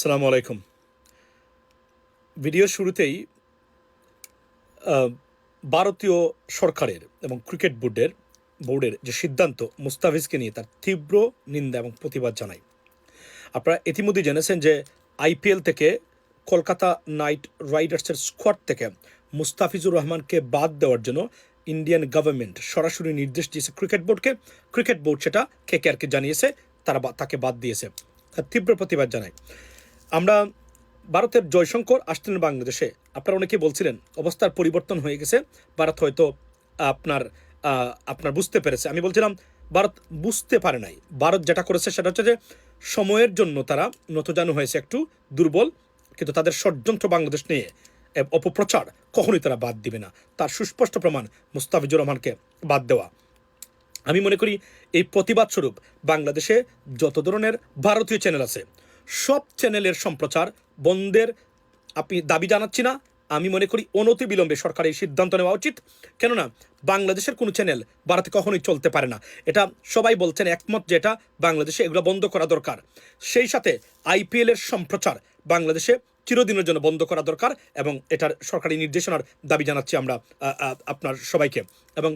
সালামু আলাইকুম। ভিডিও শুরুতেই ভারতীয় সরকারের এবং ক্রিকেট বোর্ডের বোর্ডের যে সিদ্ধান্ত মুস্তাফিজকে নিয়ে তার তীব্র নিন্দা এবং প্রতিবাদ জানাই। আপনারা ইতিমধ্যে জেনেছেন যে আইপিএল থেকে কলকাতা নাইট রাইডার্সের স্কোয়াড থেকে মুস্তাফিজুর রহমানকে বাদ দেওয়ার জন্য ইন্ডিয়ান গভর্নমেন্ট সরাসরি নির্দেশ দিয়েছে ক্রিকেট বোর্ডকে। ক্রিকেট বোর্ড সেটা কেকেআরকে জানিয়েছে, তারা তাকে বাদ দিয়েছে। তার তীব্র প্রতিবাদ জানায় আমরা ভারতের জয়শঙ্কর আসতেন বাংলাদেশে। আপনারা অনেকে বলছিলেন, অবস্থার পরিবর্তন হয়ে গেছে, ভারত হয়তো আপনার আপনার বুঝতে পেরেছে। আমি বলছিলাম, ভারত বুঝতে পারে নাই। ভারত যেটা করেছে সেটা হচ্ছে যে, সময়ের জন্য তারা নতজানু হয়েছে একটু দুর্বল, কিন্তু তাদের ষড়যন্ত্র বাংলাদেশ নিয়ে অপপ্রচার কখনোই তারা বাদ দিবে না। তার সুস্পষ্ট প্রমাণ মুস্তাফিজুর রহমানকে বাদ দেওয়া। আমি মনে করি, এই প্রতিবাদ স্বরূপ বাংলাদেশে যত ধরনের ভারতীয় চ্যানেল আছে সব চ্যানেলের সম্প্রচার বন্ধের আপনি দাবি জানাচ্ছি না। আমি মনে করি অনতি বিলম্বে সরকার এই সিদ্ধান্ত নেওয়া উচিত। কেননা, বাংলাদেশের কোনো চ্যানেল ভারতে কখনোই চলতে পারে না। এটা সবাই বলছেন একমত যে এটা বাংলাদেশে এগুলো বন্ধ করা দরকার। সেই সাথে আইপিএল এর সম্প্রচার বাংলাদেশে চিরদিনের জন্য বন্ধ করা দরকার এবং এটার সরকারি নির্দেশনার দাবি জানাচ্ছি আমরা আপনার সবাইকে। এবং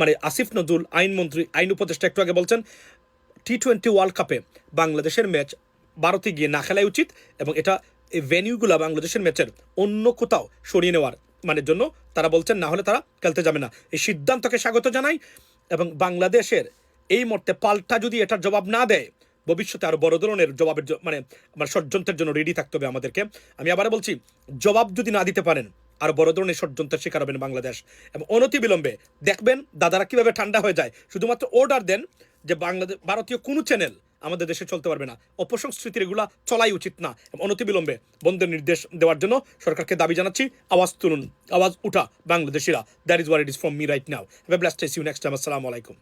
মানে আসিফ নজরুল আইনমন্ত্রী, আইন উপদেষ্টা একটু আগে বলছেন, টি টোয়েন্টি ওয়ার্ল্ড কাপে বাংলাদেশের ম্যাচ ভারতে গিয়ে না খেলাই উচিত এবং এটা এই ভেনিউগুলো বাংলাদেশের ম্যাচের অন্য কোথাও সরিয়ে নেওয়ার মানে জন্য তারা বলছেন, না হলে তারা খেলতে যাবে না। এই সিদ্ধান্তকে স্বাগত জানাই এবং বাংলাদেশের এই মুহূর্তে পাল্টা যদি এটার জবাব না দেয়, ভবিষ্যতে আরও বড় ধরনের জবাবের মানে আমার ষড়যন্ত্রের জন্য রেডি থাকতে হবে আমাদেরকে। আমি আবার বলছি, জবাব যদি না দিতে পারেন, আর বড় ধরনের ষড়যন্ত্রের শিকার হবেন বাংলাদেশ। এবং অনতি বিলম্বে দেখবেন দাদারা কীভাবে ঠান্ডা হয়ে যায়। শুধুমাত্র অর্ডার দেন যে বাংলাদেশ ভারতীয় কোনো চ্যানেল আমাদের দেশে চলতে পারবে না। অপসংস্কৃতির এগুলা চলাই উচিত না অনতিবিলম্বে অনতি বিলম্বে বন্ধের নির্দেশ দেওয়ার জন্য সরকারকে দাবি জানাচ্ছি, আওয়াজ তুলুন, আওয়াজ উঠা বাংলাদেশিরা। That is war it is from me right now blast you next time আসসালামু আলাইকুম।